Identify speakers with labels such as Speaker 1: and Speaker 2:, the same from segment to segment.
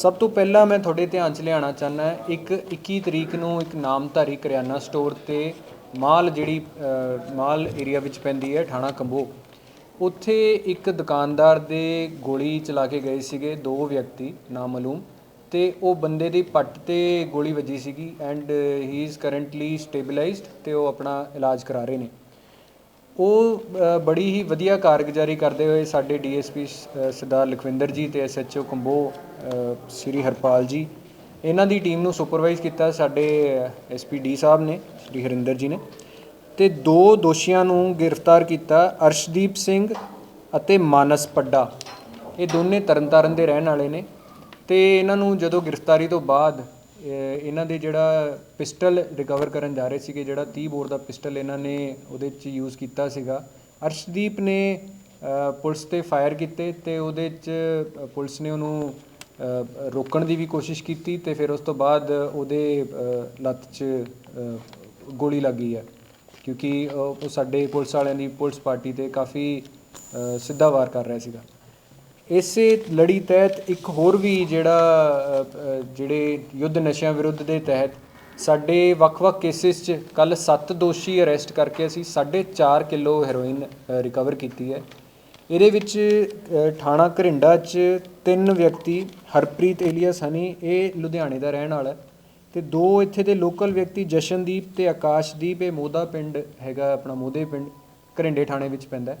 Speaker 1: ਸਭ ਤੋਂ ਪਹਿਲਾਂ ਮੈਂ ਤੁਹਾਡੇ ਧਿਆਨ 'ਚ ਲਿਆਉਣਾ ਚਾਹੁੰਦਾ ਇੱਕ 21 ਤਰੀਕ ਨੂੰ ਇੱਕ ਨਾਮਧਾਰੀ ਕਰਿਆਨਾ ਸਟੋਰ ਤੇ ਮਾਲ ਜਿਹੜੀ ਮਾਲ ਏਰੀਆ ਵਿੱਚ ਪੈਂਦੀ ਹੈ ਥਾਣਾ ਕੰਬੋ। ਉੱਥੇ ਇੱਕ ਦੁਕਾਨਦਾਰ ਦੇ ਗੋਲੀ ਚਲਾ ਕੇ ਗਏ ਸੀਗੇ, ਦੋ ਵਿਅਕਤੀ ਨਾਮਾਲੂਮ ਤੇ ਉਹ ਬੰਦੇ ਦੀ ਪੱਟ ਤੇ ਗੋਲੀ ਵੱਜੀ ਸੀਗੀ and he is currently stabilized ਤੇ ਉਹ ਆਪਣਾ ਇਲਾਜ ਕਰਾ ਰਹੇ ਨੇ। ਉਹ ਬੜੀ ਹੀ ਵਧੀਆ ਕਾਰਗੁਜ਼ਾਰੀ ਕਰਦੇ ਹੋਏ ਸਾਡੇ ਡੀਐਸਪੀ ਸਰਦਾਰ ਲਖਵਿੰਦਰ ਜੀ ਤੇ ਐਸਐਚਓ ਕੰਬੋ ਸ਼੍ਰੀ ਹਰਪਾਲ ਜੀ, ਇਹਨਾਂ ਦੀ ਟੀਮ ਨੂੰ ਸੁਪਰਵਾਈਜ਼ ਕੀਤਾ ਸਾਡੇ ਐਸਪੀਡੀ ਸਾਹਿਬ ਨੇ, ਸ਼੍ਰੀ ਹਰਿੰਦਰ ਜੀ ਨੇ ਤੇ ਦੋ ਦੋਸ਼ੀਆਂ ਨੂੰ ਗ੍ਰਿਫਤਾਰ ਕੀਤਾ ਅਰਸ਼ਦੀਪ ਸਿੰਘ ਅਤੇ ਮਾਨਸ ਪੱਡਾ। ਇਹ ਦੋਨੇ ਤਰਨਤਾਰਨ ਦੇ ਰਹਿਣ ਵਾਲੇ ਨੇ ਤੇ ਇਹਨਾਂ ਨੂੰ ਜਦੋਂ ਗ੍ਰਿਫਤਾਰੀ ਤੋਂ ਬਾਅਦ ਇਹਨਾਂ ਦੇ ਜਿਹੜਾ ਪਿਸਟਲ ਰਿਕਵਰ ਕਰਨ ਜਾ ਰਹੇ ਸੀਗੇ ਜਿਹੜਾ 30 ਬੋਰ ਦਾ ਪਿਸਟਲ ਇਹਨਾਂ ਨੇ ਉਹਦੇ 'ਚ ਯੂਜ਼ ਕੀਤਾ ਸੀਗਾ। ਅਰਸ਼ਦੀਪ ਨੇ ਪੁਲਿਸ ਤੇ ਫਾਇਰ ਕੀਤੇ ਤੇ ਉਹਦੇ 'ਚ ਪੁਲਿਸ ਨੇ ਉਹਨੂੰ ਰੋਕਣ ਦੀ ਵੀ ਕੋਸ਼ਿਸ਼ ਕੀਤੀ ਤੇ ਫਿਰ ਉਸ ਤੋਂ ਬਾਅਦ ਉਹਦੇ ਲੱਤ 'ਚ ਅ, ਗੋਲੀ ਲੱਗੀ ਹੈ ਕਿਉਂਕਿ ਉਹ ਸਾਡੇ ਪੁਲਿਸ ਵਾਲਿਆਂ ਦੀ ਪੁਲਿਸ ਪਾਰਟੀ ਤੇ ਕਾਫੀ ਸਿੱਧਾ ਵਾਰ ਕਰ ਰਿਹਾ ਸੀਗਾ। ਇਸੇ ਲੜੀ ਤਹਿਤ ਇੱਕ ਹੋਰ ਵੀ ਜਿਹੜਾ ਜਿਹੜੇ ਯੁੱਧ ਨਸ਼ਿਆਂ ਵਿਰੁੱਧ ਦੇ ਤਹਿਤ ਸਾਡੇ ਵੱਖ-ਵੱਖ ਕੇਸਿਸ 'ਚ ਕੱਲ 7 ਦੋਸ਼ੀ ਅਰੈਸਟ ਕਰਕੇ ਅਸੀਂ 4.5 ਕਿਲੋ ਹੈਰੋਇਨ ਰਿਕਵਰ ਕੀਤੀ ਹੈ। ਇਹਦੇ ਵਿੱਚ ਥਾਣਾ ਘਰਿੰਡਾ 'ਚ ਤਿੰਨ ਵਿਅਕਤੀ, ਹਰਪ੍ਰੀਤ ਏਲੀਅਸ ਹਨੀ, ਇਹ ਲੁਧਿਆਣੇ ਦਾ ਰਹਿਣ ਵਾਲਾ ਹੈ ਤੇ ਦੋ ਇੱਥੇ ਦੇ ਲੋਕਲ ਵਿਅਕਤੀ ਜਸ਼ਨਦੀਪ ਤੇ ਆਕਾਸ਼ਦੀਪ, ਇਹ ਮੋਦਾ ਪਿੰਡ ਹੈਗਾ, ਆਪਣਾ ਮੋਦੇ ਪਿੰਡ, ਘਰਿੰਡੇ ਥਾਣੇ ਵਿੱਚ ਪੈਂਦਾ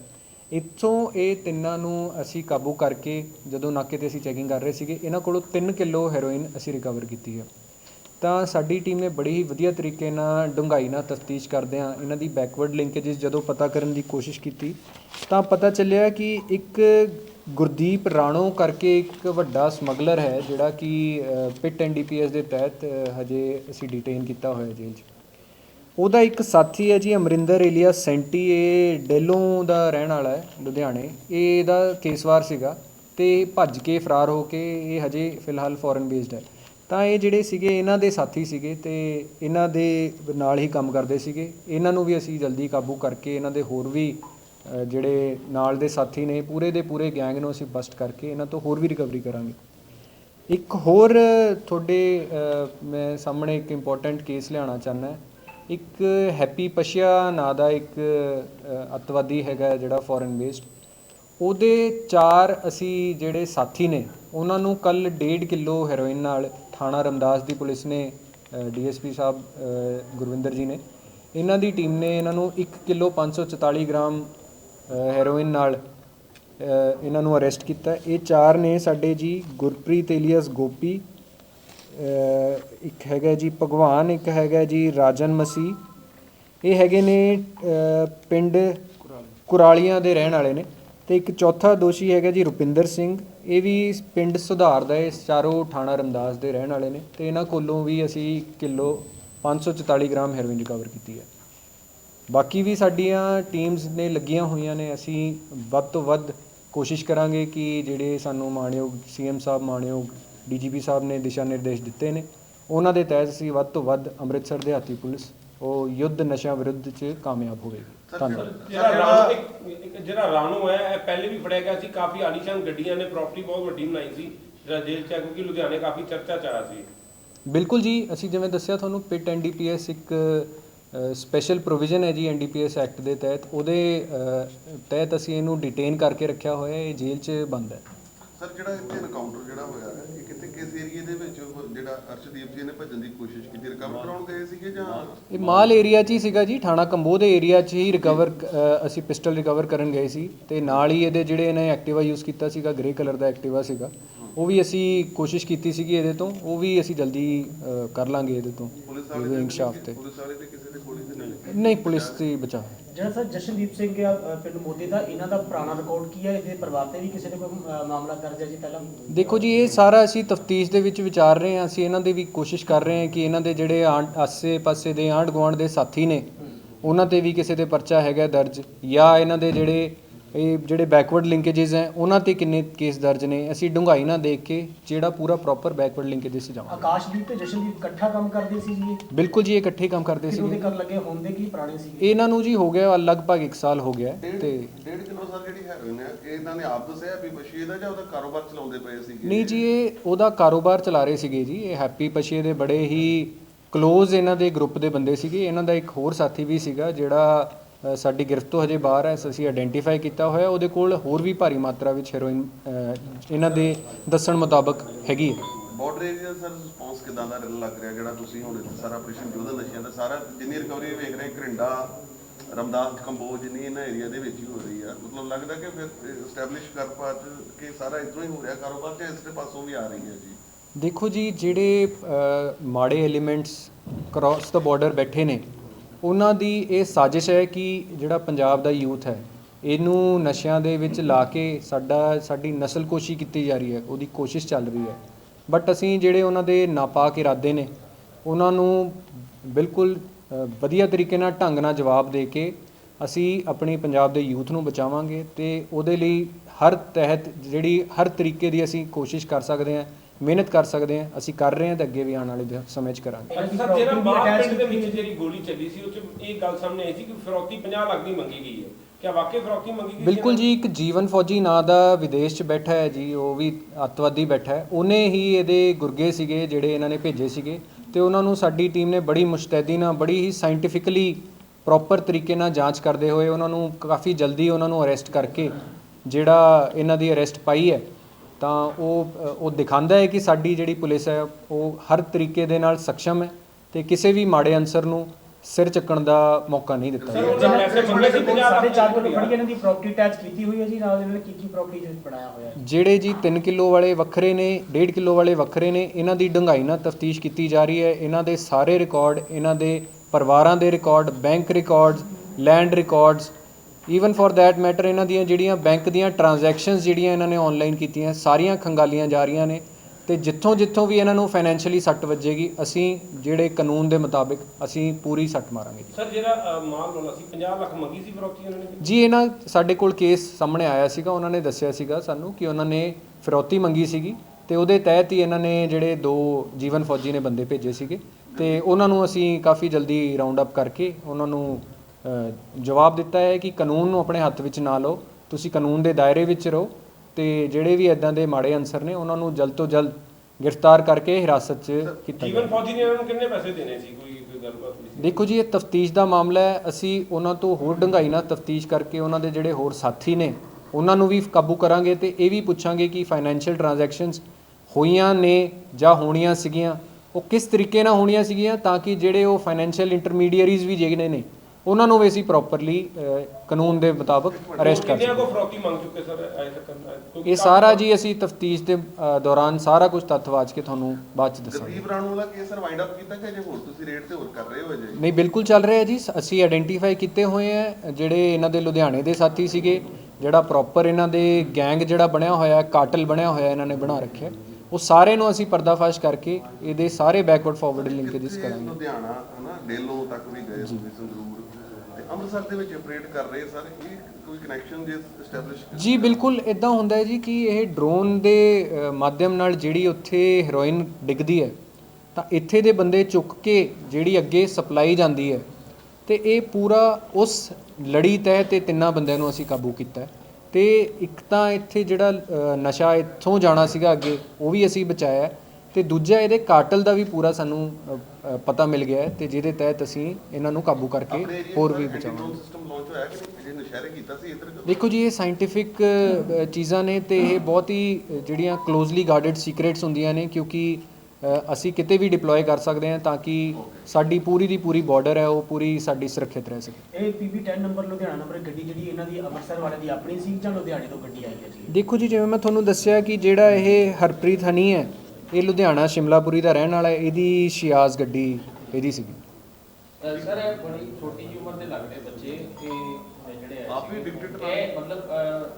Speaker 1: ਇੱਥੋਂ ਇਹ ਤਿੰਨਾਂ ਨੂੰ ਅਸੀਂ ਕਾਬੂ ਕਰਕੇ ਜਦੋਂ ਨਾਕੇ ਤੇ ਅਸੀਂ ਚੈਕਿੰਗ ਕਰ ਰਹੇ ਸੀਗੇ ਇਹਨਾਂ ਕੋਲੋਂ ਤਿੰਨ ਕਿਲੋ ਹੈਰੋਇਨ ਅਸੀਂ ਰਿਕਵਰ ਕੀਤੀ ਹੈ ਤਾਂ ਸਾਡੀ ਟੀਮ ਨੇ ਬੜੀ ਹੀ ਵਧੀਆ ਤਰੀਕੇ ਨਾਲ ਡੂੰਘਾਈ ਨਾਲ ਤਫਤੀਸ਼ ਕਰਦੇ ਆ ਇਹਨਾਂ ਦੀ ਬੈਕਵਰਡ ਲਿੰਕੇजेस ਜਦੋਂ ਪਤਾ ਕਰਨ ਦੀ ਕੋਸ਼ਿਸ਼ ਕੀਤੀ ਤਾਂ ਪਤਾ ਚੱਲਿਆ ਕਿ ਇੱਕ ਗੁਰਦੀਪ ਰਾਣੋ ਕਰਕੇ ਇੱਕ ਵੱਡਾ ਸਮਗਲਰ ਹੈ ਜਿਹੜਾ ਕਿ ਅ, ਪਿਟ ਐਨਡੀਪੀਐਸ ਦੇ ਤਹਿਤ ਹਜੇ ਅਸੀਂ ਡਿਟੇਨ ਕੀਤਾ ਹੋਇਆ ਜੇਲ੍ਹ 'ਚ। ਉਹਦਾ ਇੱਕ ਸਾਥੀ ਹੈ ਜੀ, ਅਮਰਿੰਦਰ ਏਲੀਆ ਸੈਂਟੀ, ਇਹ ਡੇਲੋਂ ਦਾ ਰਹਿਣ ਵਾਲਾ ਹੈ, ਲੁਧਿਆਣੇ। ਇਹ ਇਹਦਾ ਕੇਸਵਾਰ ਸੀਗਾ ਤੇ ਭੱਜ ਕੇ ਫਰਾਰ ਹੋ ਕੇ ਇਹ ਹਜੇ ਫਿਲਹਾਲ ਫੋਰਨ ਬੇਸਡ ਹੈ। ਤਾਂ ਇਹ ਜਿਹੜੇ ਸੀਗੇ, ਇਹਨਾਂ ਦੇ ਸਾਥੀ ਸੀਗੇ ਤੇ ਇਹਨਾਂ ਦੇ ਨਾਲ ਹੀ ਕੰਮ ਕਰਦੇ ਸੀਗੇ। ਇਹਨਾਂ ਨੂੰ ਵੀ ਅਸੀਂ ਜਲਦੀ ਕਾਬੂ ਕਰਕੇ ਇਹਨਾਂ ਦੇ ਹੋਰ ਵੀ ਜਿਹੜੇ ਨਾਲ ਦੇ ਸਾਥੀ ਨੇ, ਪੂਰੇ ਦੇ ਪੂਰੇ ਗੈਂਗ ਨੂੰ ਅਸੀਂ ਬਸਟ ਕਰਕੇ ਇਹਨਾਂ ਤੋਂ ਹੋਰ ਵੀ ਰਿਕਵਰੀ ਕਰਾਂਗੇ। ਇੱਕ ਹੋਰ ਤੁਹਾਡੇ ਮੈਂ ਸਾਹਮਣੇ ਇੱਕ ਇੰਪੋਰਟੈਂਟ ਕੇਸ ਲਿਆਉਣਾ ਚਾਹੁੰਦਾ। ਇੱਕ ਹੈਪੀ ਪਸ਼ੀਆ ਨਾਂ ਦਾ ਇੱਕ ਅ, ਅੱਤਵਾਦੀ ਹੈਗਾ ਜਿਹੜਾ ਫੋਰਨ ਬੇਸਡ ਉਹਦੇ ਚਾਰ ਅਸੀਂ ਜਿਹੜੇ ਸਾਥੀ ਨੇ ਉਹਨਾਂ ਨੂੰ ਕੱਲ 1.5 ਕਿਲੋ ਹੈਰੋਇਨ ਨਾਲ ਥਾਣਾ ਰਮਦਾਸ ਦੀ ਪੁਲਿਸ ਨੇ ਡੀਐਸਪੀ ਸਾਹਿਬ ਗੁਰਵਿੰਦਰ ਜੀ ਨੇ। ਇਹਨਾਂ ਦੀ ਟੀਮ ਨੇ ਇਹਨਾਂ ਨੂੰ 1 ਕਿਲੋ 544 ਗ੍ਰਾਮ ਹੈਰੋਇਨ ਨਾਲ ਇਹਨਾਂ ਨੂੰ ਅਰੈਸਟ ਕੀਤਾ। ਇਹ ਚਾਰ ਨੇ ਸਾਡੇ ਜੀ ਗੁਰਪ੍ਰੀਤ ਏਲੀਅਸ ਗੋਪੀ ਇੱਕ ਹੈਗਾ ਜੀ ਭਗਵਾਨ, ਇੱਕ ਹੈਗਾ ਜੀ ਰਾਜਨ ਮਸੀਹ। ਇਹ ਹੈਗੇ ਨੇ ਪਿੰਡ ਕੁਰਾਲੀਆਂ ਦੇ ਰਹਿਣ ਵਾਲੇ ਨੇ। ਤੇ ਇੱਕ ਚੌਥਾ ਦੋਸ਼ੀ ਹੈਗਾ ਜੀ ਰੁਪਿੰਦਰ ਸਿੰਘ। ਇਹ ਵੀ ਪਿੰਡ ਸੁਧਾਰ ਦਾ ਇਹ ਚਾਰੋਂ ਥਾਣਾ ਰਮਦਾਸ ਦੇ ਰਹਿਣ ਵਾਲੇ ਨੇ। ਤੇ ਇਹਨਾਂ ਕੋਲੋਂ ਵੀ ਅਸੀਂ ਕਿਲੋ 544 ਗ੍ਰਾਮ ਹੈਰੋਇਨ ਰਿਕਵਰ ਕੀਤੀ ਹੈ। ਬਾਕੀ ਵੀ ਸਾਡੀਆਂ ਟੀਮਸ ਨੇ ਲੱਗੀਆਂ ਹੋਈਆਂ ਨੇ। ਅਸੀਂ ਵੱਧ ਤੋਂ ਵੱਧ ਕੋਸ਼ਿਸ਼ ਕਰਾਂਗੇ ਕਿ ਜਿਹੜੇ ਸਾਨੂੰ ਮਾਣਯੋਗ ਸੀਐਮ ਸਾਹਿਬ, ਮਾਣਯੋਗ ਡੀਜੀਪੀ ਸਾਹਿਬ ਨੇ ਦਿਸ਼ਾ ਨਿਰਦੇਸ਼ ਦਿੱਤੇ ਨੇ। ਉਹਨਾਂ ਦੇ ਤਹਿਤ ਅਸੀਂ ਵੱਧ ਤੋਂ ਵੱਧ ਅੰਮ੍ਰਿਤਸਰ ਦਿਹਾਤੀ ਪੁਲਿਸ। ਉਹ ਯੁੱਧ ਨਸ਼ਾ ਵਿਰੁੱਧ 'ਚ ਕਾਮਯਾਬ ਹੋਵੇਗੀ। ਧੰਨਵਾਦ।
Speaker 2: ਜਿਹੜਾ ਰਾਣੋ ਜਿਹੜਾ ਹੈ ਇਹ ਪਹਿਲੇ ਵੀ ਫੜਿਆ ਗਿਆ ਸੀ। ਕਾਫੀ ਆਲੀਸ਼ਾਨ ਗੱਡੀਆਂ ਨੇ ਪ੍ਰਾਪਰਟੀ ਬਹੁਤ ਵੱਡੀ ਬਣਾਈ ਸੀ। ਜਿਹੜਾ ਜੇਲ੍ਹ ਚ ਹੈ ਕਿਉਂਕਿ ਲੁਧਿਆਣੇ ਕਾਫੀ ਚਰਚਾ ਚ ਆਇਆ ਸੀ।
Speaker 1: ਬਿਲਕੁਲ ਜੀ ਅਸੀਂ ਜਿਵੇਂ ਦੱਸਿਆ ਤੁਹਾਨੂੰ ਪਿਟ ਐਨਡੀਪੀਐਸ ਇੱਕ ਸਪੈਸ਼ਲ ਪ੍ਰੋਵੀਜ਼ਨ ਹੈ ਜੀ ਐਨਡੀਪੀਐਸ ਐਕਟ ਦੇ ਤਹਿਤ। ਉਹਦੇ ਤਹਿਤ ਅਸੀਂ ਇਹਨੂੰ ਡਿਟੇਨ ਕਰਕੇ ਰੱਖਿਆ ਹੋਇਆ ਹੈ। ਇਹ ਜੇਲ੍ਹ 'ਚ ਬੰਦ ਹੈ।
Speaker 3: ਸਰ ਜਿਹੜਾ ਇੱਥੇ ਐਨਕਾਊਂਟਰ ਜਿਹੜਾ ਹੋਇਆ ਹੈ ਇਹ ਕਿਤੇ ਕਿਸ ਏਰੀਏ ਦੇ ਜਿਹੜਾ ਅਰਸ਼ਦੀਪ ਜੀ ਨੇ ਭੱਜਣ ਦੀ ਕੋਸ਼ਿਸ਼ ਕੀਤੀ ਰਿਕਵਰ ਕਰਾਉਣ ਗਏ ਸੀਗੇ ਜਾਂ?
Speaker 1: ਇਹ ਮਾਲ ਏਰੀਆ 'ਚ ਹੀ ਸੀਗਾ ਜੀ ਥਾਣਾ ਕੰਬੋ ਦੇ ਏਰੀਆ 'ਚ ਹੀ ਰਿਕਵਰ ਅਸੀਂ ਪਿਸਟਲ ਰਿਕਵਰ ਕਰਨ ਗਏ ਸੀ ਤੇ ਨਾਲ ਹੀ ਇਹਦੇ ਜਿਹੜੇ ਇਹਨੇ ਐਕਟਿਵਾ ਯੂਜ਼ ਕੀਤਾ ਸੀਗਾ ਗ੍ਰੇ ਕਲਰ ਦਾ ਐਕਟਿਵਾ ਸੀਗਾ ਉਹ ਵੀ ਅਸੀਂ ਕੋਸ਼ਿਸ਼ ਕੀਤੀ ਸੀਗੀ ਇਹਦੇ ਤੋਂ ਉਹ ਵੀ ਅਸੀਂ ਜਲਦੀ ਅ, ਕਰ ਲਾਂਗੇ ਇਹਦੇ ਤੋਂ
Speaker 3: ਪੁਲਿਸ ਵਾਲੇ
Speaker 1: ਤੇ
Speaker 3: ਪੁਲਿਸ ਵਾਲੇ ਤੇ ਕਿਸੇ ਦੇ ਗੋਲੀ ਤੇ ਨਹੀਂ
Speaker 1: ਨਹੀਂ ਪੁਲਿਸ ਦੀ ਬਚਾਅ।
Speaker 4: ਜਿਹੜਾ ਸਰ ਜਸ਼ਨਦੀਪ ਸਿੰਘ ਆ ਅ, ਪਿੰਡ ਮੋਦੀ ਦਾ ਇਹਨਾਂ ਦਾ ਪੁਰਾਣਾ ਰਿਕਾਰਡ ਕੀ ਹੈ ਇਹਦੇ ਪਰਿਵਾਰ ਤੇ ਵੀ ਕਿਸੇ ਨੇ ਕੋਈ ਅ, ਮਾਮਲਾ ਦਰਜ ਹੈ ਜੀ ਪਹਿਲਾਂ?
Speaker 1: ਦੇਖੋ ਜੀ ਇਹ ਸਾਰਾ ਅਸੀਂ ਤਫਤੀਸ਼ ਦੇ ਵਿੱਚ ਵਿਚਾਰ ਰਹੇ ਹਾਂ। ਅਸੀਂ ਇਹਨਾਂ ਦੀ ਵੀ ਕੋਸ਼ਿਸ਼ ਕਰ ਰਹੇ ਹਾਂ ਕਿ ਇਹਨਾਂ ਦੇ ਜਿਹੜੇ ਆਂਢ- ਆਸੇ-ਪਾਸੇ ਦੇ ਆਂਢ ਗੁਆਂਢ ਦੇ ਸਾਥੀ ਨੇ ਉਹਨਾਂ ਤੇ ਵੀ ਕਿਸੇ ਤੇ ਪਰਚਾ ਹੈਗਾ ਦਰਜ ਜਾਂ ਇਹਨਾਂ ਦੇ ਜਿਹੜੇ ਇਹ ਜਿਹੜੇ ਬੈਕਵਰਡ ਲਿੰਕੇजेस ਹੈ ਉਹਨਾਂ ਤੇ ਕਿੰਨੇ ਕੇਸ ਦਰਜ ਨੇ? ਅਸੀਂ ਡੁੰਗਾਈ ਨਾ ਦੇਖ ਕੇ ਜਿਹੜਾ ਪੂਰਾ ਪ੍ਰੋਪਰ ਬੈਕਵਰਡ ਲਿੰਕੇजेस ਤੇ ਜਾਵਾਂਗੇ
Speaker 4: ਆਕਾਸ਼ਦੀਪ ਤੇ ਜਸ਼ਨਦੀਪ ਇਕੱਠਾ ਕੰਮ ਕਰਦੇ ਸੀ ਜੀ
Speaker 1: ਬਿਲਕੁਲ ਜੀ ਇਹ ਇਕੱਠੇ ਕੰਮ ਕਰਦੇ
Speaker 4: ਸੀ
Speaker 1: ਕਿਉਂ
Speaker 4: ਦੇ ਲੱਗੇ ਹੁੰਦੇ ਕੀ ਪੁਰਾਣੇ ਸੀ
Speaker 1: ਇਹਨਾਂ ਨੂੰ ਜੀ ਹੋ ਗਿਆ ਲਗਭਗ 1 ਸਾਲ ਹੋ ਗਿਆ ਤੇ
Speaker 3: 1.5 ਕਿਲੋ ਸਰ ਜਿਹੜੀ ਹੈਰੋਇਨ ਹੈ ਇਹ ਇਹਨਾਂ ਨੇ ਆਪ ਦੱਸਿਆ ਵੀ ਬਸ਼ੀਰ ਦਾ ਜਾਂ ਉਹਦਾ ਕਾਰੋਬਾਰ ਚਲਾਉਂਦੇ ਪਏ ਸੀਗੇ?
Speaker 1: ਨਹੀਂ ਜੀ ਇਹ ਉਹਦਾ ਕਾਰੋਬਾਰ ਚਲਾ ਰਹੇ ਸੀਗੇ ਜੀ ਇਹ ਹੈਪੀ ਬਸ਼ੀਰ ਦੇ ਬੜੇ ਹੀ ਕਲੋਜ਼ ਇਹਨਾਂ ਦੇ ਗਰੁੱਪ ਦੇ ਬੰਦੇ ਸੀਗੇ। ਇਹਨਾਂ ਦਾ ਇੱਕ ਹੋਰ ਸਾਥੀ ਵੀ ਸੀਗਾ ਜਿਹੜਾ ਸਾਡੀ ਗਿਰਫਤ ਤੋਂ ਹਜੇ ਬਾਹਰ ਹੈ ਅਸੀਂ ਆਇਡੈਂਟੀਫਾਈ ਕੀਤਾ ਹੋਇਆ ਉਹਦੇ ਕੋਲ ਹੋਰ ਵੀ ਭਾਰੀ ਮਾਤਰਾ ਵਿੱਚ ਹੈਰੋਇਨ ਇਹਨਾਂ ਦੇ ਦੱਸਣ ਮੁਤਾਬਕ ਹੈਗੀ ਹੈ।
Speaker 3: ਬਾਰਡਰ ਏਰੀਆ ਸਰ ਰਿਸਪੌਂਸ ਕਿਦਾਂ ਦਾ ਲੱਗ ਰਿਹਾ ਜਿਹੜਾ ਤੁਸੀਂ ਹੁਣ ਸਾਰਾ ਆਪਰੇਸ਼ਨ ਜੋਧਾ ਨਸ਼ਿਆਂ ਦਾ ਸਾਰਾ ਜਿੰਨੀ ਰਿਕਵਰੀ ਵੇਖ ਰਹੇ ਘਰਿੰਡਾ ਰਮਦਾਸ ਕੰਬੋਜ ਜਿੰਨੀ ਇਹਨਾਂ ਏਰੀਆ ਦੇ ਵਿੱਚ ਹੀ ਹੋ ਰਹੀ ਆ। ਮਤਲਬ ਲੱਗਦਾ ਕਿ ਫਿਰ ਐਸਟੈਬਲਿਸ਼ ਕਰ ਪਾ ਕਿ ਸਾਰਾ ਇਧਰੋਂ ਹੀ ਹੋ ਰਿਹਾ ਕਾਰੋਬਾਰ ਤੇ ਇਸਦੇ ਪਾਸੋਂ ਵੀ ਆ ਰਹੀ ਹੈ ਜੀ।
Speaker 1: ਦੇਖੋ ਜੀ ਜਿਹੜੇ ਮਾੜੇ ਐਲੀਮੈਂਟਸ ਕ੍ਰਾਸ ਦਾ ਬਾਰਡਰ ਬੈਠੇ ਨੇ ਉਹਨਾਂ ਦੀ ਇਹ ਸਾਜ਼ਿਸ਼ ਹੈ ਕਿ ਜਿਹੜਾ ਪੰਜਾਬ ਦਾ ਯੂਥ ਹੈ, ਇਹਨੂੰ ਨਸ਼ਿਆਂ ਦੇ ਵਿੱਚ ਲਾ ਕੇ ਸਾਡਾ, ਸਾਡੀ ਨਸਲਕੋਸ਼ੀ ਕੀਤੀ ਜਾ ਰਹੀ ਹੈ, ਉਹਦੀ ਕੋਸ਼ਿਸ਼ ਚੱਲ ਰਹੀ ਹੈ। ਬਟ ਅਸੀਂ ਜਿਹੜੇ ਉਹਨਾਂ ਦੇ ਨਾਪਾਕ ਇਰਾਦੇ ਨੇ, ਉਹਨਾਂ ਨੂੰ ਬਿਲਕੁਲ ਵਧੀਆ ਤਰੀਕੇ ਨਾਲ ਢੰਗ ਨਾਲ ਜਵਾਬ ਦੇ ਕੇ ਅਸੀਂ ਆਪਣੀ ਪੰਜਾਬ ਦੇ ਯੂਥ ਨੂੰ ਬਚਾਵਾਂਗੇ ਤੇ ਉਹਦੇ ਲਈ ਹਰ ਤਹਿਤ ਜਿਹੜੀ, ਹਰ ਤਰੀਕੇ ਦੀ ਅਸੀਂ ਕੋਸ਼ਿਸ਼ ਕਰ ਸਕਦੇ ਹਾਂ ਮਿਹਨਤ ਕਰ ਸਕਦੇ ਹਾਂ ਅਸੀਂ ਕਰ ਰਹੇ ਹਾਂ ਤੇ ਅੱਗੇ ਵੀ ਆਉਣ ਵਾਲੇ ਸਮੇਂ 'ਚ ਕਰਾਂਗੇ।
Speaker 2: ਸਰ ਜਿਹੜਾ ਪਿੰਡ ਦੇ ਵਿੱਚ ਜਿਹੜੀ ਗੋਲੀ ਚੱਲੀ ਸੀ ਉਹ ਚ ਇਹ ਗੱਲ ਸਾਹਮਣੇ ਆਈ ਸੀ ਕਿ ਫਰੌਤੀ 50 ਲੱਖ ਦੀ ਮੰਗੀ ਗਈ ਹੈ। ਕਿਆ ਵਾਕਈ ਫਰੌਤੀ ਮੰਗੀ ਗਈ
Speaker 1: ਬਿਲਕੁਲ ਜੀ ਇੱਕ ਜੀਵਨ ਫੌਜੀ ਨਾਂ ਦਾ ਵਿਦੇਸ਼ 'ਚ ਬੈਠਾ ਹੈ ਜੀ ਉਹ ਵੀ ਅੱਤਵਾਦੀ ਬੈਠਾ ਹੈ। ਉਹਨੇ ਹੀ ਇਹਦੇ ਗੁਰਗੇ ਸੀਗੇ ਜਿਹੜੇ ਇਹਨਾਂ ਨੇ ਭੇਜੇ ਸੀਗੇ ਤੇ ਉਹਨਾਂ ਨੂੰ ਸਾਡੀ ਟੀਮ ਨੇ ਬੜੀ ਮੁਸ਼ਤੈਦੀ ਨਾਲ ਬੜੀ ਹੀ ਸਾਇੰਟੀਫਿਕਲੀ ਪ੍ਰੋਪਰ ਤਰੀਕੇ ਨਾਲ ਜਾਂਚ ਕਰਦੇ ਹੋਏ ਉਹਨਾਂ ਨੂੰ ਕਾਫੀ ਜਲਦੀ ਉਹਨਾਂ ਨੂੰ ਅਰੈਸਟ ਕਰਕੇ ਜਿਹੜਾ ਇਹਨਾਂ ਦੀ ਅਰੈਸਟ ਪਾਈ ਹੈ। ਤਾਂ ਉਹ ਉਹ ਦਿਖਾਉਂਦਾ ਹੈ ਕਿ ਸਾਡੀ ਜਿਹੜੀ ਪੁਲਿਸ ਹੈ ਉਹ ਹਰ ਤਰੀਕੇ ਦੇ ਨਾਲ ਸક્ષਮ ਹੈ ਤੇ ਕਿਸੇ ਵੀ ਮਾੜੇ ਅਨਸਰ ਨੂੰ ਸਿਰ ਚੱਕਣ ਦਾ ਮੌਕਾ ਨਹੀਂ ਦਿੱਤਾ
Speaker 2: ਸਰ,
Speaker 1: ਜਾਏਗਾ
Speaker 2: ਉਹਨਾਂ ਪੈਸੇ ਮੰਗੇ ਸੀ 50
Speaker 4: ਸਾਢੇ
Speaker 2: ਲੱਖ
Speaker 4: ਚਾਰ ਕਿਲੋ ਫੜ ਕੇ ਇਹਨਾਂ ਦੀ ਪ੍ਰਾਪਰਟੀ ਅਟੈਚ ਕੀਤੀ ਹੋਈ ਹੈ ਜੀ ਨਾਲ ਇਹਨਾਂ ਨੇ ਕੀ ਕੀ ਪ੍ਰਾਪਰਟੀ ਵਿੱਚ ਬਣਾਇਆ ਹੋਇਆ ਹੈ?
Speaker 1: ਜਿਹੜੇ ਜੀ 3 ਕਿਲੋ ਵਾਲੇ ਵੱਖਰੇ ਨੇ 1.5 ਕਿਲੋ ਵਾਲੇ ਵੱਖਰੇ ਨੇ ਇਹਨਾਂ ਦੀ ਡੂੰਘਾਈ ਨਾਲ ਤਫਤੀਸ਼ ਕੀਤੀ ਜਾ ਰਹੀ ਹੈ। ਇਹਨਾਂ ਦੇ ਸਾਰੇ ਰਿਕਾਰਡ ਇਹਨਾਂ ਦੇ ਪਰਿਵਾਰਾਂ ਦੇ record bank records land records even for that matter ਇਹਨਾਂ ਦੀਆਂ ਜਿਹੜੀਆਂ ਬੈਂਕ ਦੀਆਂ ਟ੍ਰਾਂਜੈਕਸ਼ਨਸ ਜਿਹੜੀਆਂ ਇਹਨਾਂ ਨੇ ਆਨਲਾਈਨ ਕੀਤੀਆਂ ਸਾਰੀਆਂ ਖੰਗਾਲੀਆਂ ਜਾ ਰਹੀਆਂ ਨੇ। ਤੇ ਜਿੱਥੋਂ ਜਿੱਥੋਂ ਵੀ ਇਹਨਾਂ ਨੂੰ ਫਾਈਨੈਂਸ਼ੀਅਲੀ ਸੱਟ ਵੱਜੇਗੀ ਅਸੀਂ ਜਿਹੜੇ ਕਾਨੂੰਨ ਦੇ ਮੁਤਾਬਿਕ ਅਸੀਂ ਪੂਰੀ ਸੱਟ ਮਾਰਾਂਗੇ ਜੀ।
Speaker 2: ਸਰ ਜਿਹੜਾ ਮਾਲ ਲੋਲਾ ਸੀ 50 ਲੱਖ ਮੰਗੀ ਸੀ ਫਰੋਤੀ ਉਹਨਾਂ ਨੇ?
Speaker 1: ਜੀ ਇਹਨਾਂ ਸਾਡੇ ਕੋਲ ਕੇਸ ਸਾਹਮਣੇ ਆਇਆ ਸੀਗਾ ਉਹਨਾਂ ਨੇ ਦੱਸਿਆ ਸੀਗਾ ਸਾਨੂੰ ਕਿ ਉਹਨਾਂ ਨੇ ਫਰੋਤੀ ਮੰਗੀ ਸੀਗੀ ਤੇ ਉਹਦੇ ਤਹਿਤ ਹੀ ਇਹਨਾਂ ਨੇ ਜਿਹੜੇ ਦੋ ਜੀਵਨ ਫੌਜੀ ਨੇ ਬੰਦੇ ਭੇਜੇ ਸੀਗੇ ਤੇ ਉਹਨਾਂ ਨੂੰ ਅਸੀਂ ਕਾਫੀ ਜਲਦੀ ਰਾਉਂਡ ਅਪ ਕਰਕੇ ਉਹਨਾਂ ਨੂੰ ਜਵਾਬ ਦਿੱਤਾ ਹੈ ਕਿ ਕਾਨੂੰਨ ਨੂੰ ਆਪਣੇ ਹੱਥ ਵਿੱਚ ਨਾ ਲਓ ਤੁਸੀਂ ਕਾਨੂੰਨ ਦੇ ਦਾਇਰੇ ਵਿੱਚ ਰਹੋ ਤੇ ਜਿਹੜੇ ਵੀ ਇਦਾਂ ਦੇ ਮਾੜੇ ਅਨਸਰ ਨੇ ਉਹਨਾਂ ਨੂੰ ਜਲਦ ਤੋਂ ਜਲਦ ਗ੍ਰਿਫਤਾਰ ਕਰਕੇ ਹਿਰਾਸਤ 'ਚ ਕੀਤਾ
Speaker 2: ਜੀਵਨ
Speaker 1: ਜਾਵੇ।
Speaker 2: ਫੌਜੀ ਨੇ ਇਹਨਾਂ ਨੂੰ ਕਿੰਨੇ ਪੈਸੇ ਦੇਣੇ ਸੀ? ਕੋਈ ਕੋਈ ਗੱਲਬਾਤ ਹੋਈ ਸੀ?
Speaker 1: ਦੇਖੋ ਜੀ ਇਹ ਤਫਤੀਸ਼ ਦਾ ਮਾਮਲਾ ਹੈ। ਅਸੀਂ ਉਹਨਾਂ ਤੋਂ ਹੋਰ ਡੂੰਘਾਈ ਨਾਲ ਤਫਤੀਸ਼ ਕਰਕੇ ਉਹਨਾਂ ਦੇ ਜਿਹੜੇ ਹੋਰ ਸਾਥੀ ਨੇ ਉਹਨਾਂ ਨੂੰ ਵੀ ਕਾਬੂ ਕਰਾਂਗੇ ਤੇ ਇਹ ਵੀ ਪੁੱਛਾਂਗੇ ਕਿ ਫਾਈਨੈਂਸ਼ੀਅਲ ਟ੍ਰਾਂਜੈਕਸ਼ਨਸ ਹੋਈਆਂ ਨੇ ਜਾਂ ਹੋਣੀਆਂ ਸੀਗੀਆਂ ਉਹ ਕਿਸ ਤਰੀਕੇ ਨਾਲ ਹੋਣੀਆਂ ਸੀਗੀਆਂ ਤਾਂ ਕਿ ਜਿਹੜੇ ਉਹ ਫਾਈਨੈਂਸ਼ੀਅਲ ਇੰਟਰਮੀਡੀਅਰੀਜ਼ ਵੀ ਜਿਹੜੇ ਨੇ ਉਹਨਾਂ ਨੂੰ ਵੀ ਅਸੀਂ ਪ੍ਰੋਪਰਲੀ ਕਾਨੂੰਨ ਦੇ ਮੁਤਾਬਕ ਅਰੈਸਟ ਕਰ
Speaker 2: ਕਿੰਨਿਆਂ
Speaker 1: ਸਕਦੇ
Speaker 2: ਕੋ ਫਰੌਤੀ ਮੰਗ ਚੁੱਕੇ ਸਰ ਅਜੇ ਤੱਕ ਕਿਉਂਕਿ
Speaker 1: ਇਹ ਸਾਰਾ ਜੀ ਅਸੀਂ ਤਫਤੀਸ਼ ਦੇ ਦੌਰਾਨ ਸਾਰਾ ਕੁਝ ਤੱਥਵਾਚ ਕੇ ਤੁਹਾਨੂੰ ਬਾਅਦ ਚ ਦੱਸਾਂਗੇ।
Speaker 3: ਗਰਦੀਪ ਰਾਣੂ ਵਾਲਾ ਕੇਸ ਸਰ ਵਾਈਂਡ ਅਪ ਕੀਤਾ ਕਿ ਜੇ ਹੋਰ ਤੁਸੀਂ ਰੇਟ ਤੇ ਹੋਰ ਕਰ ਰਹੇ ਹੋ ਅਜੇ?
Speaker 1: ਨਹੀਂ ਬਿਲਕੁਲ ਚੱਲ ਰਿਹਾ ਜੀ। ਅਸੀਂ ਆਇਡੈਂਟੀਫਾਈ ਕੀਤੇ ਹੋਏ ਆ ਜਿਹੜੇ ਇਹਨਾਂ ਦੇ ਲੁਧਿਆਣੇ ਦੇ ਸਾਥੀ ਸੀਗੇ ਜਿਹੜਾ ਪ੍ਰੋਪਰ ਇਹਨਾਂ ਦੇ ਗੈਂਗ ਜਿਹੜਾ ਬਣਿਆ ਹੋਇਆ ਕਾਟਲ ਬਣਿਆ ਹੋਇਆ ਇਹਨਾਂ ਨੇ ਬਣਾ ਰੱਖਿਆ। ਉਹ ਸਾਰੇ ਨੂੰ ਅਸੀਂ ਪਰਦਾਫਾਸ਼ ਕਰਕੇ ਇਹਦੇ ਸਾਰੇ ਬੈਕਵਰਡ ਫਾਰਵਰਡ ਲਿੰਕੇजेस ਕਰਾਂਗੇ।
Speaker 3: ਲੁਧਿਆਣਾ ਹਨਾ ਡੇਲੋ ਤੱਕ ਵੀ ਗਏ ਤੁਸੀਂ ਸੰਗਰੂਰ ਤੇ ਅੰਮ੍ਰਿਤਸਰ ਦੇ ਵਿੱਚ ਆਪਰੇਟ ਕਰ ਰਹੇ ਸਰ ਇਹ ਕੋਈ ਕਨੈਕਸ਼ਨ ਜੇ ਐਸਟੈਬਲਿਸ਼
Speaker 1: ਜੀ, ਬਿਲਕੁਲ ਇਦਾਂ ਹੁੰਦਾ ਹੈ ਜੀ ਕਿ ਇਹ ਡਰੋਨ ਦੇ ਮਾਧਿਅਮ ਨਾਲ ਜਿਹੜੀ ਉੱਥੇ ਹੈਰੋਇਨ ਡਿੱਗਦੀ ਹੈ, ਤਾਂ ਇੱਥੇ ਦੇ ਬੰਦੇ ਚੁੱਕ ਕੇ ਜਿਹੜੀ ਅੱਗੇ ਸਪਲਾਈ ਜਾਂਦੀ ਹੈ, ਤੇ ਇਹ ਪੂਰਾ ਉਸ ਲੜੀ ਤਹਿ ਤੇ ਤਿੰਨਾਂ ਬੰਦਿਆਂ ਨੂੰ ਅਸੀਂ ਕਾਬੂ ਕੀਤਾ ਹੈ। ਤੇ ਇੱਕ ਤਾਂ ਇੱਥੇ ਜਿਹੜਾ ਨਸ਼ਾ ਇੱਥੋਂ ਜਾਣਾ ਸੀਗਾ ਅੱਗੇ, ਉਹ ਵੀ ਅਸੀਂ ਬਚਾਇਆ ਤੇ ਦੂਜਾ ਇਹਦੇ ਕਾਟਲ ਦਾ ਵੀ ਪੂਰਾ ਸਾਨੂੰ ਅ, ਅ, ਪਤਾ ਮਿਲ ਗਿਆ ਹੈ ਤੇ ਜਿਹਦੇ ਤਹਿਤ ਅਸੀਂ ਇਹਨਾਂ ਨੂੰ ਕਾਬੂ ਕਰਕੇ ਹੋਰ ਵੀ ਬਚਾਵਾਂਗੇ।
Speaker 3: ਸਿਸਟਮ ਲਾਂਚ ਹੋਇਆ ਕਿ ਨਹੀਂ? ਜੇ ਨਸ਼ਹਿਰੇ ਕੀਤਾ ਸੀ ਇੱਧਰ
Speaker 1: ਦੇਖੋ ਜੀ ਇਹ ਸਾਇੰਟੀਫਿਕ ਚੀਜ਼ਾਂ ਨੇ ਤੇ ਇਹ ਬਹੁਤ ਹੀ ਅ, ਜਿਹੜੀਆਂ ਕਲੋਜ਼ਲੀ ਗਾਰਡਡ ਸੀਕ੍ਰੇਟਸ ਹੁੰਦੀਆਂ ਨੇ ਕਿਉਂਕਿ ਅ, ਅਸੀਂ ਕਿਤੇ ਵੀ ਡਿਪਲੋਏ ਕਰ ਸਕਦੇ ਹਾਂ ਤਾਂ ਕਿ ਸਾਡੀ ਪੂਰੀ ਦੀ ਪੂਰੀ ਬਾਰਡਰ ਹੈ ਉਹ ਪੂਰੀ ਸਾਡੀ ਸੁਰੱਖਿਅਤ ਰਹਿ ਸਕੇ।
Speaker 4: ਇਹ ਪੀਪੀ 10 ਨੰਬਰ ਲੁਧਿਆਣਾ ਨੰਬਰ ਗੱਡੀ ਜਿਹੜੀ ਇਹਨਾਂ ਦੀ ਅੰਮ੍ਰਿਤਸਰ ਵਾਲੇ ਦੀ ਆਪਣੀ ਸੀ ਜਾਂ ਲੁਧਿਆਣੇ ਤੋਂ ਗੱਡੀ ਆਈ ਹੈ ਜੀ?
Speaker 1: ਦੇਖੋ ਜੀ ਜਿਵੇਂ ਮੈਂ ਤੁਹਾਨੂੰ ਦੱਸਿਆ ਕਿ ਜਿਹੜਾ ਇਹ ਹਰਪ੍ਰੀਤ ਹਨੀ ਹੈ ਇਹ ਲੁਧਿਆਣਾ ਸ਼ਿਮਲਾਪੁਰੀ ਦਾ ਰਹਿਣ ਵਾਲਾ ਹੈ ਇਹਦੀ ਸ਼ਿਆਜ਼ ਗੱਡੀ ਇਹਦੀ ਸੀਗੀ।
Speaker 5: ਸਰ ਇਹ ਬੜੀ ਛੋਟੀ ਜਿਹੀ ਉਮਰ ਦੇ ਲੱਗਦੇ ਬੱਚੇ ਇਹ ਜਿਹੜੇ ਆਏ
Speaker 3: ਆਪ ਵੀ
Speaker 5: ਸੀਗੇ।
Speaker 3: addicted
Speaker 5: ਇਹ ਮਤਲਬ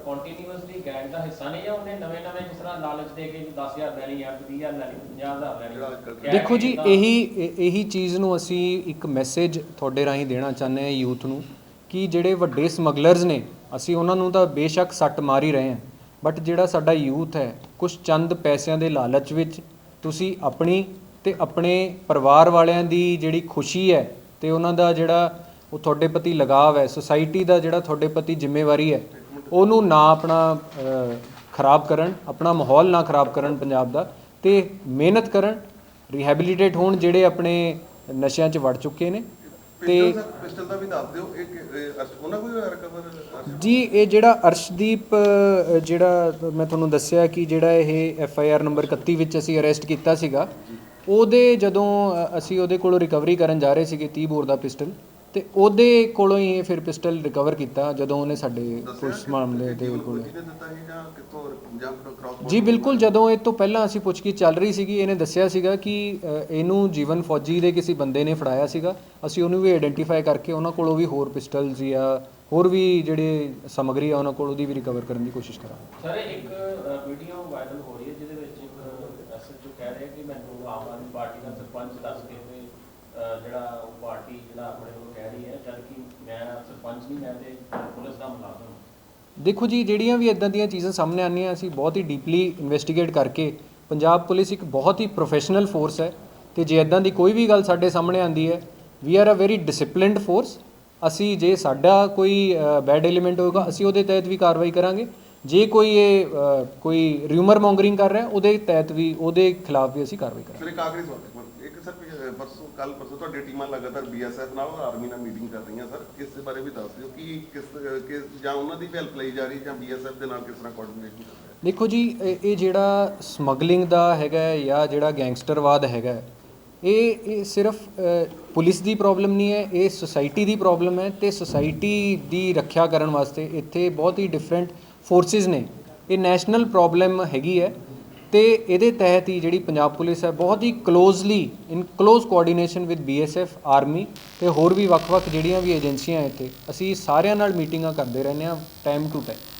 Speaker 5: ਕੰਟੀਨਿਊਸਲੀ ਗੈਂਗ ਦਾ ਹਿੱਸਾ ਨਹੀਂ ਜਾਂ ਉਹਨੇ ਨਵੇਂ ਨਵੇਂ ਜਿਸ ਤਰ੍ਹਾਂ ਲਾਲਚ ਦੇ ਕੇ ਵੀ 10000 ਲੈਣੀ ਜਾਂ 20000 ਲੈਣੀ 50000
Speaker 3: ਜਿਹੜਾ ਅੱਜ
Speaker 5: ਲੈਣੀ
Speaker 3: ਕੱਲ੍ਹ
Speaker 5: ਕਿਆ
Speaker 1: ਦੇਖੋ ਜੀ ਇਹ- ਇਹੀ ਚੀਜ਼ ਨੂੰ ਅਸੀਂ ਇੱਕ ਮੈਸੇਜ ਤੁਹਾਡੇ ਰਾਹੀਂ ਦੇਣਾ ਚਾਹੁੰਦੇ ਹਾਂ ਯੂਥ ਨੂੰ ਕਿ ਜਿਹੜੇ ਵੱਡੇ ਸਮਗਲਰਸ ਨੇ ਅਸੀਂ ਉਹਨਾਂ ਨੂੰ ਤਾਂ ਬੇਸ਼ੱਕ ਸੱਟ ਮਾਰ ਹੀ ਰਹੇ ਹਾਂ। ਬਟ ਜਿਹੜਾ ਸਾਡਾ ਯੂਥ ਹੈ ਕੁਝ ਚੰਦ ਪੈਸਿਆਂ ਦੇ ਲਾਲਚ ਵਿੱਚ, ਤੁਸੀਂ ਆਪਣੀ ਤੇ ਆਪਣੇ ਪਰਿਵਾਰ ਵਾਲਿਆਂ ਦੀ ਜਿਹੜੀ ਖੁਸ਼ੀ ਹੈ ਤੇ ਉਹਨਾਂ ਦਾ ਜਿਹੜਾ ਉਹ ਤੁਹਾਡੇ ਪ੍ਰਤੀ ਲਗਾਵ ਹੈ ਸੋਸਾਇਟੀ ਦਾ ਜਿਹੜਾ ਤੁਹਾਡੇ ਪ੍ਰਤੀ ਜ਼ਿੰਮੇਵਾਰੀ ਹੈ, ਉਹਨੂੰ ਨਾ ਆਪਣਾ ਖਰਾਬ ਕਰਨ, ਆਪਣਾ ਮਾਹੌਲ ਨਾ ਖਰਾਬ ਕਰਨ ਪੰਜਾਬ ਦਾ, ਤੇ ਮਿਹਨਤ ਕਰਨ ਰਿਹੈਬਿਲਿਟੇਟ ਹੋਣ ਜਿਹੜੇ ਆਪਣੇ ਨਸ਼ਿਆਂ 'ਚ ਵੜ ਚੁੱਕੇ ਨੇ। ਤੇ
Speaker 3: ਪਿਸਟਲ ਦਾ ਵੀ ਦੱਸ ਦਿਓ ਇਹ ਕਿ- ਇਹ ਅਰਸ਼- ਉਹਨਾਂ ਕੋਈ ਰਿਕਵਰ
Speaker 1: ਜੀ ਇਹ ਜਿਹੜਾ ਅਰਸ਼ਦੀਪ ਅ, ਜਿਹੜਾ ਮੈਂ ਤੁਹਾਨੂੰ ਦੱਸਿਆ ਕਿ ਜਿਹੜਾ ਇਹ ਐਫ ਆਈ ਆਰ ਨੰਬਰ 31 ਵਿੱਚ ਅਸੀਂ ਅਰੈਸਟ ਕੀਤਾ ਸੀਗਾ ਉਹਦੇ ਜਦੋਂ ਅ, ਅਸੀਂ ਉਹਦੇ ਕੋਲੋਂ ਰਿਕਵਰੀ ਕਰਨ ਜਾ ਰਹੇ ਸੀਗੇ 30 ਬੋਰ ਦਾ ਪਿਸਟਲ ਤੇ ਉਹਦੇ ਕੋਲੋਂ ਹੀ ਇਹ ਫਿਰ ਪਿਸਟਲ ਰਿਕਵਰ ਕੀਤਾ ਜਦੋਂ ਉਹਨੇ ਸਾਡੇ ਪੁਲਿਸ ਮਾਮਲੇ ਦੇ ਕੋਲ।
Speaker 3: ਜਾਂ
Speaker 1: ਬਿਲਕੁਲ ਜਦੋਂ ਇਹ ਤੋਂ ਪਹਿਲਾਂ ਅਸੀਂ ਪੁੱਛਗਿੱਛ ਚੱਲ ਰਹੀ ਸੀਗੀ ਇਹਨੇ ਦੱਸਿਆ ਸੀਗਾ ਕਿ ਇਹਨੂੰ ਜੀਵਨ ਫੌਜੀ ਦੇ ਕਿਸੇ ਬੰਦੇ ਨੇ ਫੜਾਇਆ ਸੀਗਾ। ਅਸੀਂ ਉਹਨੂੰ ਵੀ ਆਇਡੈਂਟੀਫਾਈ ਕਰਕੇ ਉਹਨਾਂ ਕੋਲੋਂ ਵੀ ਹੋਰ ਪਿਸਟਲਸ ਜਾਂ ਹੋਰ ਵੀ ਜਿਹੜੇ ਸਮੱਗਰੀ ਆ ਉਹਨਾਂ ਕੋਲ ਉਹਦੀ ਵੀ ਰਿਕਵਰ ਕਰਨ ਦੀ ਕੋਸ਼ਿਸ਼ ਕਰਾਂਗੇ।
Speaker 5: ਸਰ ਇੱਕ ਵੀਡੀਓ ਵਾਇਰਲ ਹੋ ਰਹੀ ਹੈ ਜਿਹਦੇ ਵਿੱਚ ਇੱਕ ਐਸਐਚਓ ਕਹਿ ਰਿਹਾ ਕਿ ਮੈਨੂੰ ਆਮ ਆਦਮੀ ਪਾਰਟੀ ਦਾ ਸਰਪੰਚ ਦੱਸ ਕੇ ਜਿਹੜਾ ਉਹ ਪਾਰਟੀ ਜਿਹੜਾ ਆਪਣੇ ਵੱਲੋਂ ਕਹਿ ਰਹੀ ਹੈ ਜਦ ਕਿ ਮੈਂ ਸਰਪੰਚ ਨਹੀਂ ਮੈਂ ਤੇ ਪੁਲਿਸ ਦਾ ਮੁਲਾਜ਼ਮ ਹਾਂ।
Speaker 1: ਦੇਖੋ ਜੀ ਜਿਹੜੀਆਂ ਵੀ ਇਦਾਂ ਦੀਆਂ ਚੀਜ਼ਾਂ ਸਾਹਮਣੇ ਆਉਂਦੀਆਂ ਅਸੀਂ ਬਹੁਤ ਹੀ ਡੀਪਲੀ ਇਨਵੈਸਟੀਗੇਟ ਕਰਕੇ ਪੰਜਾਬ ਪੁਲਿਸ ਇੱਕ ਬਹੁਤ ਹੀ ਪ੍ਰੋਫੈਸ਼ਨਲ ਫੋਰਸ ਹੈ ਤੇ ਜੇ ਇਦਾਂ ਦੀ ਕੋਈ ਵੀ ਗੱਲ ਸਾਡੇ ਸਾਹਮਣੇ ਆਉਂਦੀ ਹੈ we are a very disciplined force ਅਸੀਂ ਜੇ ਸਾਡਾ ਕੋਈ ਬੈਡ ਐਲੀਮੈਂਟ ਹੋਏਗਾ ਅਸੀਂ ਉਹਦੇ ਤਹਿਤ ਵੀ ਕਾਰਵਾਈ ਕਰਾਂਗੇ। ਜੇ ਕੋਈ ਇਹ ਕੋਈ ਰਿਊਮਰ ਮੌਂਗਰਿੰਗ ਕਰ ਰਿਹਾ ਉਹਦੇ ਤਹਿਤ ਵੀ ਉਹਦੇ ਖਿਲਾਫ ਵੀ ਅਸੀਂ ਕਾਰਵਾਈ ਕਰਾਂਗੇ।
Speaker 3: ਫਿਰ ਇੱਕ ਆਖਰੀ ਸਵਾਲ ਇੱਕ- ਇੱਕ ਸਰ ਪਰਸੋਂ, ਕੱਲ ਪਰਸੋਂ ਤੁਹਾਡੀ ਟੀਮਾਂ ਲਗਾਤਾਰ ਬੀਐਸਐਫ ਨਾਲ ਔਰ ਆਰਮੀ ਨਾਲ ਮੀਟਿੰਗ ਕਰ ਰਹੀਆਂ, ਸਰ। ਇਸ ਦੇ ਬਾਰੇ ਵੀ ਦੱਸ ਦਿਓ ਕਿ ਕਿਸ ਕਿਸ, ਜਾਂ ਉਹਨਾਂ ਦੀ ਵੀ ਹੈਲਪ ਲਈ ਜਾ ਰਹੀ, ਜਾਂ ਬੀਐਸਐਫ ਦੇ ਨਾਲ ਕਿਸ ਤਰ੍ਹਾਂ ਕੋਆਰਡੀਨੇਸ਼ਨ ਕਰ ਰਹੇ?
Speaker 1: ਦੇਖੋ ਜੀ, ਇਹ ਜਿਹੜਾ ਸਮਗਲਿੰਗ ਦਾ ਹੈਗਾ ਜਾਂ ਜਿਹੜਾ ਗੈਂਗਸਟਰਵਾਦ ਹੈਗਾ ਇਹ ਇਹ ਸਿਰਫ ਪੁਲਿਸ ਦੀ ਪ੍ਰੋਬਲਮ ਨਹੀਂ ਹੈ, ਇਹ ਸੁਸਾਇਟੀ ਦੀ ਪ੍ਰੋਬਲਮ ਹੈ ਤੇ ਸੁਸਾਇਟੀ ਦੀ ਰੱਖਿਆ ਕਰਨ ਵਾਸਤੇ ਇੱਥੇ ਬਹੁਤ ਹੀ ਡਿਫਰੈਂਟ ਫੋਰਸਿਸ ਨੇ। ਇਹ ਨੈਸ਼ਨਲ ਪ੍ਰੋਬਲਮ ਹੈਗੀ ਹੈ ਤੇ ਇਹਦੇ ਤਹਿਤ ਹੀ ਜਿਹੜੀ ਪੰਜਾਬ ਪੁਲਿਸ ਹੈ ਬਹੁਤ ਹੀ closely in close coordination with BSF army ਤੇ ਹੋਰ ਵੀ ਵੱਖ-ਵੱਖ ਜਿਹੜੀਆਂ ਵੀ ਏਜੰਸੀਆਂ ਇੱਥੇ, ਅਸੀਂ ਸਾਰਿਆਂ ਨਾਲ ਮੀਟਿੰਗਾਂ ਕਰਦੇ ਰਹਿੰਦੇ ਹਾਂ ਟਾਈਮ ਟੂ ਟਾਈਮ